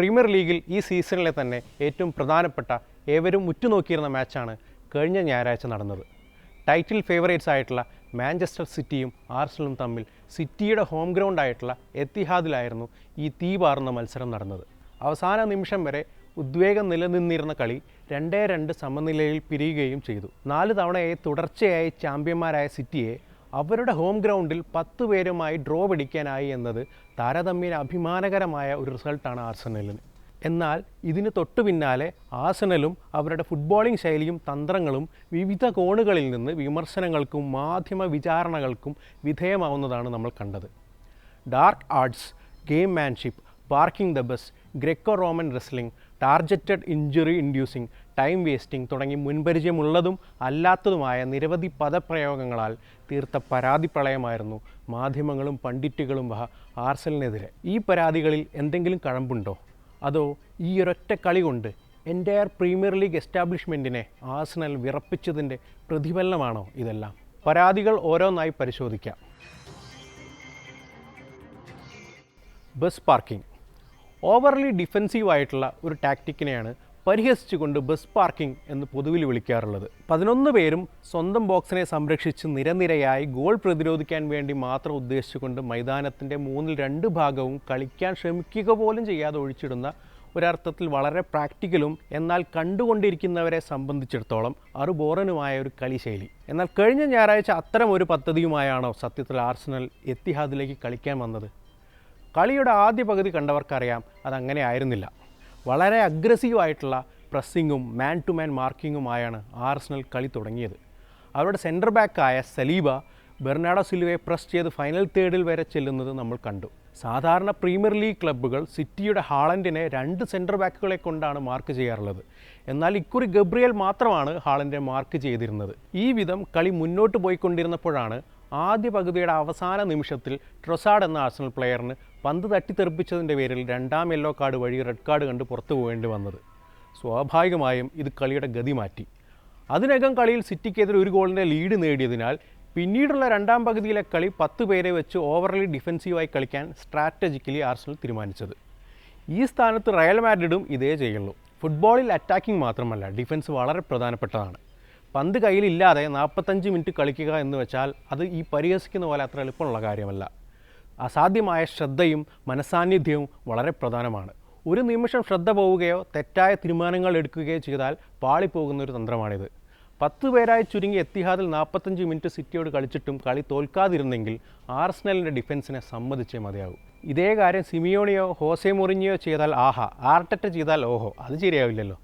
Premier ലീഗിൽ ഈ സീസണിലെ തന്നെ ഏറ്റവും പ്രധാനപ്പെട്ട ഏവരും ഉറ്റുനോക്കിയിരുന്ന മാച്ചാണ് കഴിഞ്ഞ ഞായറാഴ്ച നടന്നത്. ടൈറ്റിൽ ഫേവറേറ്റ്സ് ആയിട്ടുള്ള മാഞ്ചസ്റ്റർ സിറ്റിയും ആർസലും തമ്മിൽ സിറ്റിയുടെ ഹോം ഗ്രൗണ്ട് ആയിട്ടുള്ള എത്തിഹാദിലായിരുന്നു ഈ തീപാറുന്ന മത്സരം നടന്നത്. അവസാന നിമിഷം വരെ ഉദ്വേഗം നിലനിന്നിരുന്ന കളി രണ്ടേ രണ്ട് സമനിലയിൽ പിരിയുകയും ചെയ്തു. നാല് തവണയായി തുടർച്ചയായി ചാമ്പ്യന്മാരായ സിറ്റിയെ അവരുടെ ഹോം ഗ്രൗണ്ടിൽ പത്ത് പേരുമായി ഡ്രോ പിടിക്കാനായി എന്നത് താരതമ്യേന അഭിമാനകരമായ ഒരു റിസൾട്ടാണ് ആർസണലിന് എന്നാൽ ഇതിന് തൊട്ടു പിന്നാലെ ആസനലും അവരുടെ ഫുട്ബോളിംഗ് ശൈലിയും തന്ത്രങ്ങളും വിവിധ കോണുകളിൽ നിന്ന് വിമർശനങ്ങൾക്കും മാധ്യമ വിചാരണകൾക്കും വിധേയമാവുന്നതാണ് നമ്മൾ കണ്ടത്. Dark arts gamesmanship parking the bus Greco Roman wrestling targeted injury inducing time wasting തുടങ്ങി മുൻപരിചയമുള്ളതും അല്ലാത്തതുമായ നിരവധി പദപ്രയോഗങ്ങളാൽ തീർത്ത പരാതി പ്രളയമായിരുന്നു. മാധ്യമങ്ങളും പണ്ഡിറ്റുകളും വഹ ആർസലിനെതിരെ. ഈ പരാതികളിൽ എന്തെങ്കിലും കഴമ്പുണ്ടോ? അതോ ഈ ഒരൊറ്റ കളി കൊണ്ട് എന്റയർ പ്രീമിയർ ലീഗ് എസ്റ്റാബ്ലിഷ്മെന്റിനെ ആർസണൽ വിറപ്പിച്ചതിന്റെ പ്രതിഫലനമാണോ ഇതെല്ലാം? പരാതികൾ ഓരോന്നായി പരിശോധിക്കാം. Bus parking. ഓവർലി ഡിഫെൻസീവ് ആയിട്ടുള്ള ഒരു ടാക്റ്റിക്കിനെയാണ് പരിഹസിച്ചുകൊണ്ട് ബസ് പാർക്കിംഗ് എന്ന് പൊതുവിൽ വിളിക്കാറുള്ളത്. പതിനൊന്ന് പേരും സ്വന്തം ബോക്സിനെ സംരക്ഷിച്ച് നിരനിരയായി ഗോൾ പ്രതിരോധിക്കാൻ വേണ്ടി മാത്രം ഉദ്ദേശിച്ചുകൊണ്ട് മൈതാനത്തിന്റെ മൂന്നിൽ രണ്ട് ഭാഗവും കളിക്കാൻ ശ്രമിക്കുക പോലും ചെയ്യാതെ ഒഴിച്ചിടുന്ന ഒരർത്ഥത്തിൽ വളരെ പ്രാക്ടിക്കലും എന്നാൽ കണ്ടുകൊണ്ടിരിക്കുന്നവരെ സംബന്ധിച്ചിടത്തോളം അറുബോറനുമായ ഒരു കളിശൈലി. എന്നാൽ കഴിഞ്ഞ ഞായറാഴ്ച അത്തരം ഒരു പദ്ധതിയുമായാണോ സത്യത്തിൽ ആർസണൽ എത്തിഹാദിലേക്ക് കളിക്കാൻ വന്നത്? കളിയുടെ ആദ്യ പകുതി കണ്ടവർക്കറിയാം അതങ്ങനെ ആയിരുന്നില്ല. വളരെ അഗ്രസീവായിട്ടുള്ള പ്രസ്സിങ്ങും മാൻ ടു മാൻ മാർക്കിങ്ങുമായാണ് ആർസണൽ കളി തുടങ്ങിയത്. അവരുടെ സെന്റർ ബാക്കായ സലീബ ബെർണാഡോ സിൽവയെ പ്രസ് ചെയ്ത് ഫൈനൽ തേർഡിൽ വരെ ചെല്ലുന്നത് നമ്മൾ കണ്ടു. സാധാരണ പ്രീമിയർ ലീഗ് ക്ലബ്ബുകൾ സിറ്റിയുടെ ഹാളൻഡിനെ രണ്ട് സെന്റർ ബാക്കുകളെ കൊണ്ടാണ് മാർക്ക് ചെയ്യാറുള്ളത്. എന്നാൽ ഇക്കുറി ഗബ്രിയൽ മാത്രമാണ് ഹാളൻഡിനെ മാർക്ക് ചെയ്തിരുന്നത്. ഈ വിധം കളി മുന്നോട്ട് പോയിക്കൊണ്ടിരുന്നപ്പോഴാണ് ആദ്യ പകുതിയുടെ അവസാന നിമിഷത്തിൽ ട്രൊസാഡ് എന്ന ആഴ്സണൽ പ്ലെയറിന് പന്ത് തട്ടിത്തെറിപ്പിച്ചതിന്റെ പേരിൽ രണ്ടാം യെല്ലോ കാർഡ് വഴി റെഡ് കാർഡ് കണ്ട് പുറത്തു പോകേണ്ടി വന്നത്. സ്വാഭാവികമായും ഇത് കളിയുടെ ഗതി മാറ്റി. അതിനകം കളിയിൽ സിറ്റിക്കെതിരെ ഒരു ഗോളിന്റെ ലീഡ് നേടിയതിനാൽ പിന്നീടുള്ള രണ്ടാം പകുതിയിലെ കളി പത്ത് പേരെ വെച്ച് ഓവർലി ഡിഫെൻസീവായി കളിക്കാൻ സ്ട്രാറ്റജിക്കലി ആർസണൽ തീരുമാനിച്ചത്. ഈ സ്ഥാനത്ത് റയൽ മാഡ്രിഡും ഇതേ ചെയ്യുള്ളൂ ഫുട്ബോളിൽ അറ്റാക്കിംഗ് മാത്രമല്ല ഡിഫൻസ് വളരെ പ്രധാനപ്പെട്ടതാണ്. പന്ത് കയ്യിലില്ലാതെ നാൽപ്പത്തഞ്ച് മിനിറ്റ് കളിക്കുക എന്ന് വെച്ചാൽ അത് ഈ പരിഹസിക്കുന്ന പോലെ അത്ര എളുപ്പമുള്ള കാര്യമല്ല. അസാധ്യമായ ശ്രദ്ധയും മനസാന്നിധ്യവും വളരെ പ്രധാനമാണ്. ഒരു നിമിഷം ശ്രദ്ധ പോവുകയോ തെറ്റായ തീരുമാനങ്ങൾ എടുക്കുകയോ ചെയ്താൽ പാളിപ്പോകുന്ന ഒരു തന്ത്രമാണിത്. പത്ത് പേരായി ചുരുങ്ങി എത്തിഹാദിൽ നാൽപ്പത്തഞ്ച് മിനിറ്റ് സിറ്റിയോട് കളിച്ചിട്ടും കളി തോൽക്കാതിരുന്നെങ്കിൽ ആർസണലിന്റെ ഡിഫൻസിനെ സമ്മതിച്ചേ മതിയാകും. ഇതേ കാര്യം സിമിയോണിയോ ഹോസെ മൊറിഞ്ഞിയോ ചെയ്താൽ ആഹാ ആർട്ടറ്റ ചെയ്താൽ ഓഹോ അത് ശരിയാവില്ലല്ലോ.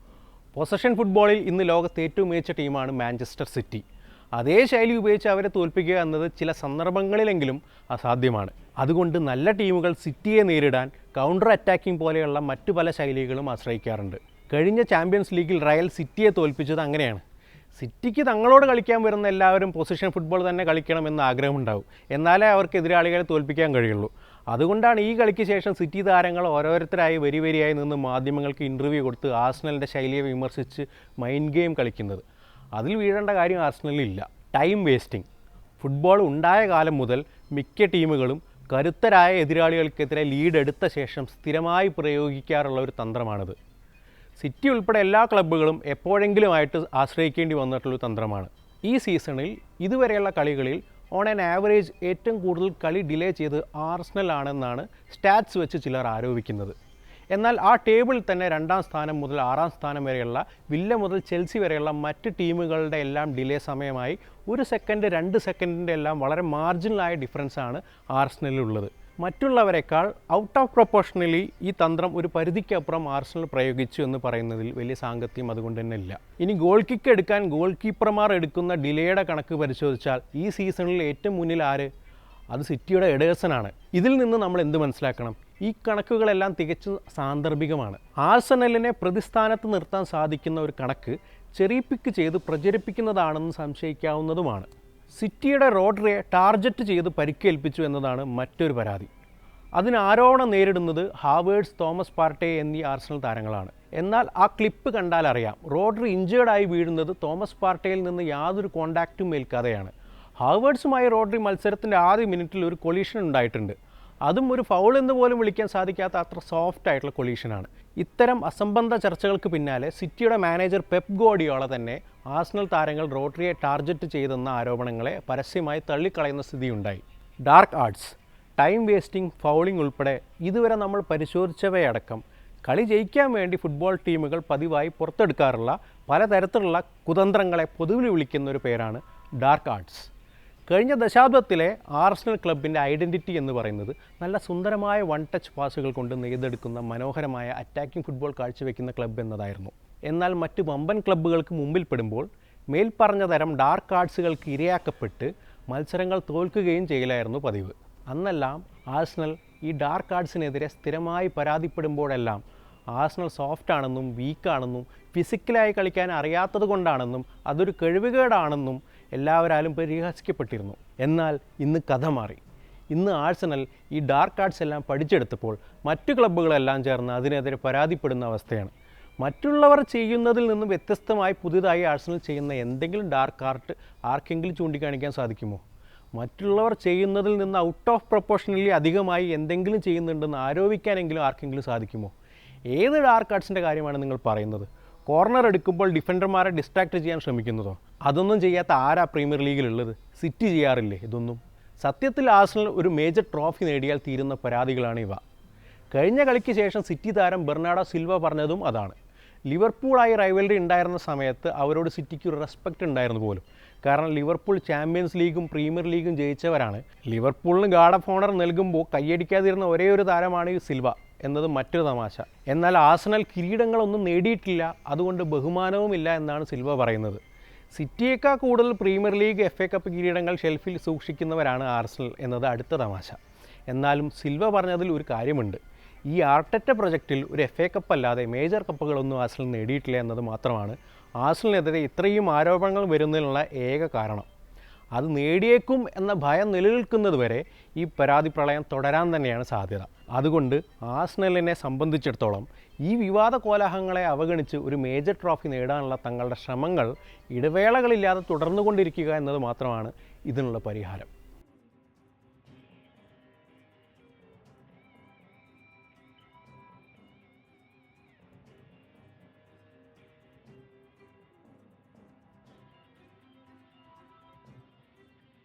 പൊസഷൻ ഫുട്ബോളിൽ ഇന്ന് ലോകത്തെ ഏറ്റവും മികച്ച ടീമാണ് മാഞ്ചസ്റ്റർ സിറ്റി. അതേ ശൈലി ഉപയോഗിച്ച് അവരെ തോൽപ്പിക്കുക എന്നത് ചില സന്ദർഭങ്ങളിലെങ്കിലും അസാധ്യമാണ്. അതുകൊണ്ട് നല്ല ടീമുകൾ സിറ്റിയെ നേരിടാൻ കൗണ്ടർ അറ്റാക്കിംഗ് പോലെയുള്ള മറ്റു പല ശൈലികളും ആശ്രയിക്കാറുണ്ട്. കഴിഞ്ഞ ചാമ്പ്യൻസ് ലീഗിൽ റയൽ സിറ്റിയെ തോൽപ്പിച്ചത് അങ്ങനെയാണ്. സിറ്റിക്ക് തങ്ങളോട് കളിക്കാൻ വരുന്ന എല്ലാവരും പൊസിഷൻ ഫുട്ബോൾ തന്നെ കളിക്കണമെന്ന് ആഗ്രഹമുണ്ടാവും. എന്നാലേ അവർക്ക് എതിരാളികളെ തോൽപ്പിക്കാൻ കഴിയുള്ളൂ. അതുകൊണ്ടാണ് ഈ കളിക്ക് ശേഷം സിറ്റി താരങ്ങൾ ഓരോരുത്തരായി വരി വരിയായി നിന്ന് മാധ്യമങ്ങൾക്ക് ഇന്റർവ്യൂ കൊടുത്ത് ആർസണലിന്റെ ശൈലിയെ വിമർശിച്ച് മൈൻഡ് ഗെയിം കളിക്കുന്നത്. അതിൽ വീഴേണ്ട കാര്യം ആർസണലില്ല ടൈം വേസ്റ്റിംഗ് ഫുട്ബോൾ ഉണ്ടായ കാലം മുതൽ മിക്ക ടീമുകളും കരുത്തരായ എതിരാളികൾക്കെതിരെ ലീഡ് എടുത്ത ശേഷം സ്ഥിരമായി പ്രയോഗിക്കാറുള്ള ഒരു തന്ത്രമാണിത്. സിറ്റി ഉൾപ്പെടെ എല്ലാ ക്ലബ്ബുകളും എപ്പോഴെങ്കിലുമായിട്ട് ആശ്രയിക്കേണ്ടി വന്നിട്ടുള്ളൊരു തന്ത്രമാണ്. ഈ സീസണിൽ ഇതുവരെയുള്ള കളികളിൽ ഓൺ ആൻ ആവറേജ് ഏറ്റവും കൂടുതൽ കളി ഡിലേ ചെയ്ത് ആർസണൽ ആണെന്നാണ് സ്റ്റാറ്റ്സ് വെച്ച് ചിലർ ആരോപിക്കുന്നത്. എന്നാൽ ആ ടേബിളിൽ തന്നെ രണ്ടാം സ്ഥാനം മുതൽ ആറാം സ്ഥാനം വരെയുള്ള വില്ല മുതൽ ചെൽസി വരെയുള്ള മറ്റ് ടീമുകളുടെ എല്ലാം ഡിലേ സമയമായി ഒരു സെക്കൻഡ് രണ്ട് സെക്കൻഡിന്റെ എല്ലാം വളരെ മാർജിനലായ ഡിഫറൻസാണ് ആർസണലിലുള്ളത് മറ്റുള്ളവരെക്കാൾ ഔട്ട് ഓഫ് പ്രൊപ്പോർഷണലി ഈ തന്ത്രം ഒരു പരിധിക്കപ്പുറം ആർസണൽ പ്രയോഗിച്ചു എന്ന് പറയുന്നതിൽ വലിയ സാങ്കത്യം അതുകൊണ്ട് തന്നെ ഇല്ല. ഇനി ഗോൾ കിക്ക് എടുക്കാൻ ഗോൾ കീപ്പർമാർ എടുക്കുന്ന ഡിലേയുടെ കണക്ക് പരിശോധിച്ചാൽ ഈ സീസണിൽ ഏറ്റവും മുന്നിൽ ആര്? അത് സിറ്റിയുടെ എഡേഴ്സനാണ് ഇതിൽ നിന്ന് നമ്മൾ എന്ത് മനസ്സിലാക്കണം? ഈ കണക്കുകളെല്ലാം തികച്ചും സാന്ദർഭികമാണ്. ആർസണലിനെ പ്രതിസ്ഥാനത്ത് നിർത്താൻ സാധിക്കുന്ന ഒരു കണക്ക് ചെറിയ പിക്ക് ചെയ്ത് പ്രചരിപ്പിക്കുന്നതാണെന്ന് സംശയിക്കാവുന്നതുമാണ്. സിറ്റിയുടെ റോഡറിയെ ടാർജറ്റ് ചെയ്ത് പരിക്കേൽപ്പിച്ചു എന്നതാണ് മറ്റൊരു പരാതി. അതിന് ആരോപണം നേരിടുന്നത് ഹാവേഴ്സ് തോമസ് പാർട്ടെ എന്നീ ആർസണൽ താരങ്ങളാണ്. എന്നാൽ ആ ക്ലിപ്പ് കണ്ടാൽ അറിയാം. റോഡറി ഇഞ്ചേർഡായി വീഴുന്നത് തോമസ് പാർട്ടയിൽ നിന്ന് യാതൊരു കോണ്ടാക്റ്റും ഏൽക്കാതെയാണ്. ഹാവേഴ്സുമായി റോഡറി മത്സരത്തിന്റെ ആദ്യ മിനിറ്റിൽ ഒരു കൊളീഷൻ ഉണ്ടായിട്ടുണ്ട്. അതും ഒരു ഫൗൾ എന്ന് പോലും വിളിക്കാൻ സാധിക്കാത്ത അത്ര സോഫ്റ്റ് ആയിട്ടുള്ള കൊളീഷനാണ്. ഇത്തരം അസംബന്ധ ചർച്ചകൾക്ക് പിന്നാലെ സിറ്റിയുടെ മാനേജർ പെപ് ഗോഡിയോള തന്നെ ആസ്നൽ താരങ്ങൾ റോട്ടറിയെ ടാർഗറ്റ് ചെയ്തെന്ന ആരോപണങ്ങളെ പരസ്യമായി തള്ളിക്കളയുന്ന സ്ഥിതിയുണ്ടായി. Dark arts time wasting fouling ഉൾപ്പെടെ ഇതുവരെ നമ്മൾ പരിശോധിച്ചവയടക്കം കളി ജയിക്കാൻ വേണ്ടി ഫുട്ബോൾ ടീമുകൾ പതിവായി പുറത്തെടുക്കാറുള്ള പലതരത്തിലുള്ള കുതന്ത്രങ്ങളെ പൊതുവിൽ വിളിക്കുന്ന ഒരു പേരാണ് ഡാർക്ക് ആർട്സ്. കഴിഞ്ഞ ദശാബ്ദത്തിലെ ആർസണൽ ക്ലബിന്റെ ഐഡന്റിറ്റി എന്ന് പറയുന്നത് നല്ല സുന്ദരമായ വൺ ടച്ച് പാസുകൾ കൊണ്ട് നെയ്തെടുക്കുന്ന മനോഹരമായ അറ്റാക്കിംഗ് ഫുട്ബോൾ കാഴ്ചവെക്കുന്ന ക്ലബ്ബ് എന്നതായിരുന്നു. എന്നാൽ മറ്റ് വമ്പൻ ക്ലബ്ബുകൾക്ക് മുമ്പിൽപ്പെടുമ്പോൾ മേൽപ്പറഞ്ഞ തരം ഡാർക്ക് ആർട്സുകൾക്ക് ഇരയാക്കപ്പെട്ട് മത്സരങ്ങൾ തോൽക്കുകയും ചെയ്യലായിരുന്നു പതിവ്. അന്നെല്ലാം ആഴ്സണൽ ഈ ഡാർക്ക് ആർട്സിനെതിരെ സ്ഥിരമായി പരാതിപ്പെടുമ്പോഴെല്ലാം ആഴ്സണൽ സോഫ്റ്റ് ആണെന്നും വീക്കാണെന്നും ഫിസിക്കലായി കളിക്കാൻ അറിയാത്തത് കൊണ്ടാണെന്നും അതൊരു കഴിവുകേടാണെന്നും എല്ലാവരാലും പരിഹസിക്കപ്പെട്ടിരുന്നു. എന്നാൽ ഇന്ന് കഥ മാറി. ഇന്ന് ആഴ്സണൽ ഈ ഡാർക്ക് ആർട്സ് എല്ലാം പഠിച്ചെടുത്തപ്പോൾ മറ്റു ക്ലബ്ബുകളെല്ലാം ചേർന്ന് അതിനെതിരെ പരാതിപ്പെടുന്ന അവസ്ഥയാണ്. മറ്റുള്ളവർ ചെയ്യുന്നതിൽ നിന്ന് വ്യത്യസ്തമായി പുതിയതായി ആഴ്സണൽ ചെയ്യുന്ന എന്തെങ്കിലും ഡാർക്ക് ആർട്ട് ആർക്കെങ്കിലും ചൂണ്ടിക്കാണിക്കാൻ സാധിക്കുമോ? മറ്റുള്ളവർ ചെയ്യുന്നതിൽ നിന്ന് ഔട്ട് ഓഫ് പ്രൊപ്പോർഷനലി അധികമായി എന്തെങ്കിലും ചെയ്യുന്നുണ്ടെന്ന് ആരോപിക്കാനെങ്കിലും ആർക്കെങ്കിലും സാധിക്കുമോ? ഏത് ഡാർക്ക് ആർട്സിന്റെ കാര്യമാണ് നിങ്ങൾ പറയുന്നത്? കോർണർ എടുക്കുമ്പോൾ ഡിഫൻഡർമാരെ ഡിസ്ട്രാക്ട് ചെയ്യാൻ ശ്രമിക്കുന്നതോ? അതൊന്നും ചെയ്യാത്ത ആരാ പ്രീമിയർ ലീഗിലുള്ളത്? സിറ്റി ചെയ്യാറില്ലേ ഇതൊന്നും? സത്യത്തിൽ ആഴ്സണൽ ഒരു മേജർ ട്രോഫി നേടിയാൽ തീരുന്ന പരാതികളാണ് ഇവ. കഴിഞ്ഞ കളിക്ക് ശേഷം സിറ്റി താരം ബെർണാഡോ സിൽവ പറഞ്ഞതും അതാണ്. ലിവർപൂളായി റൈവൽറി ഉണ്ടായിരുന്ന സമയത്ത് അവരോട് സിറ്റിക്ക് ഒരു റെസ്പെക്റ്റ് ഉണ്ടായിരുന്നു പോലും. കാരണം ലിവർപൂൾ ചാമ്പ്യൻസ് ലീഗും പ്രീമിയർ ലീഗും ജയിച്ചവരാണ്. ലിവർപൂളിന് ഗാർഡ് ഓഫ് ഓണർ നൽകുമ്പോൾ കൈയടിക്കാതിരുന്ന ഒരേ ഒരു താരമാണ് ഈ സിൽവ എന്നത് മറ്റൊരു തമാശ. എന്നാൽ ആസണൽ കിരീടങ്ങളൊന്നും നേടിയിട്ടില്ല അതുകൊണ്ട് ബഹുമാനവുമില്ല എന്നാണ് സിൽവ പറയുന്നത്. സിറ്റിയേക്കാൾ കൂടുതൽ premier league F A cup കിരീടങ്ങൾ ഷെൽഫിൽ സൂക്ഷിക്കുന്നവരാണ് ആർസണൽ എന്നത് അടുത്ത തമാശ. എന്നാലും സിൽവ പറഞ്ഞതിൽ ഒരു കാര്യമുണ്ട്. ഈ ആർട്ടറ്റ പ്രൊജക്റ്റിൽ ഒരു എഫ് എ കപ്പ് അല്ലാതെ മേജർ കപ്പുകളൊന്നും ആർസണൽ നേടിയിട്ടില്ല എന്നത് മാത്രമാണ് ആർസണലിനെതിരെ ഇത്രയും ആരോപണങ്ങൾ വരുന്നതിനുള്ള ഏക കാരണം. അത് നേടിയേക്കും എന്ന ഭയം നിലനിൽക്കുന്നതുവരെ ഈ പരാതി പ്രളയം തുടരാൻ തന്നെയാണ് സാധ്യത. അതുകൊണ്ട് ആസ്നലിനെ സംബന്ധിച്ചിടത്തോളം ഈ വിവാദ കോലാഹങ്ങളെ അവഗണിച്ച് ഒരു മേജർ ട്രോഫി നേടാനുള്ള തങ്ങളുടെ ശ്രമങ്ങൾ ഇടവേളകളില്ലാതെ തുടർന്നുകൊണ്ടിരിക്കുക എന്നത് മാത്രമാണ് ഇതിനുള്ള പരിഹാരം.